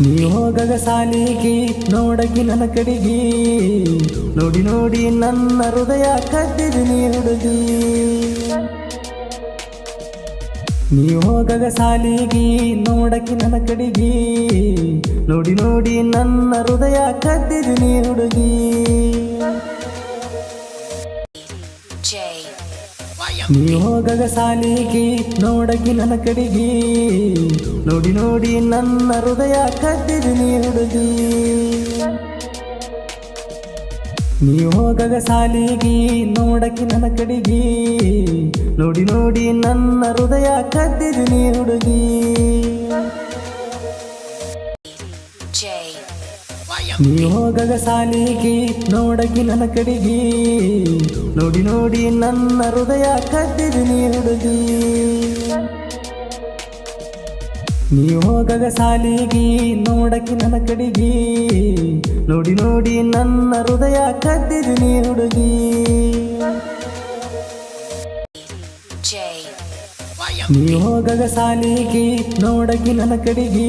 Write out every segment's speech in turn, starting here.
ನೀ ಸಾಲಿಗಿ ನೋಡಗಿ ನನ್ನ ಕಡೆಗೆ. ನೋಡಿ ನೋಡಿ ನನ್ನ ಹೃದಯ ಕದ್ದಿದೆ ನೀ ಹುಡುಗಿ ನೀ ಹೋಗಗ ಸಾಲಿಗಿ ನೋಡಕಿ ನನ್ನ ಕಡೆಗೆ. ನೋಡಿ ನೋಡಿ ನನ್ನ ಹೃದಯ ಕದ್ದಿದೆ ನೀ ಹುಡುಗಿ ನೀ ಸಾಲಿಗಿ ನೋಡಕಿ ನನ್ನ ಕಡೆಗೆ. ನೋಡಿ ನೋಡಿ ನನ್ನ ಹೃದಯ ಕದ್ದಿರಿ ನೀ ಹುಡುಗಿ ನೀ ಹೋಗಗ ಸಾಲಿಗಿ ನೋಡಕಿ ನನ್ನ ಕಡೆಗೆ. ನೋಡಿ ನೋಡಿ ನನ್ನ ಹೃದಯ ಕದ್ದಿರಿ ನೀ ಹುಡುಗಿ ನೀ ಹೋಗಗ ಸಾಲಿಗಿ ನೋಡಕಿ ನನ್ನ ಕಡೆಗೆ. ನೋಡಿ ನೋಡಿ ನನ್ನ ಹೃದಯ ಕದ್ದಿದೆ ನೀ ಹುಡುಗಿ ನೀ ಹೋಗಗ ಸಾಲಿಗೆ ನೋಡಕಿ ನನ್ನ ಕಡೆಗೆ. ನೋಡಿ ನೋಡಿ ನನ್ನ ಹೃದಯ ಕದ್ದಿದೆ ನೀ ಹುಡುಗಿ ನೀ ಹೋಗಗ ಸಾಲಿಗಿ ನೋಡಕಿ ನನ್ನ ಕಡೆಗೆ.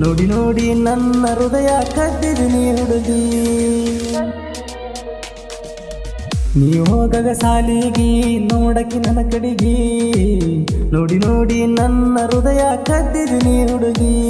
ನೋಡಿ ನೋಡಿ ನನ್ನ ಹೃದಯ ಕದ್ದಿರಿ ನೀ ಹುಡುಗಿ. ನೀ ಹೋಗಗ ಸಾಲಿಗಿ ನೋಡಕಿ ನನ್ನ ಕಡೆಗೆ. ನೋಡಿ ನೋಡಿ ನನ್ನ ಹೃದಯ ಕದ್ದಿರಿ ನೀ ಹುಡುಗಿ.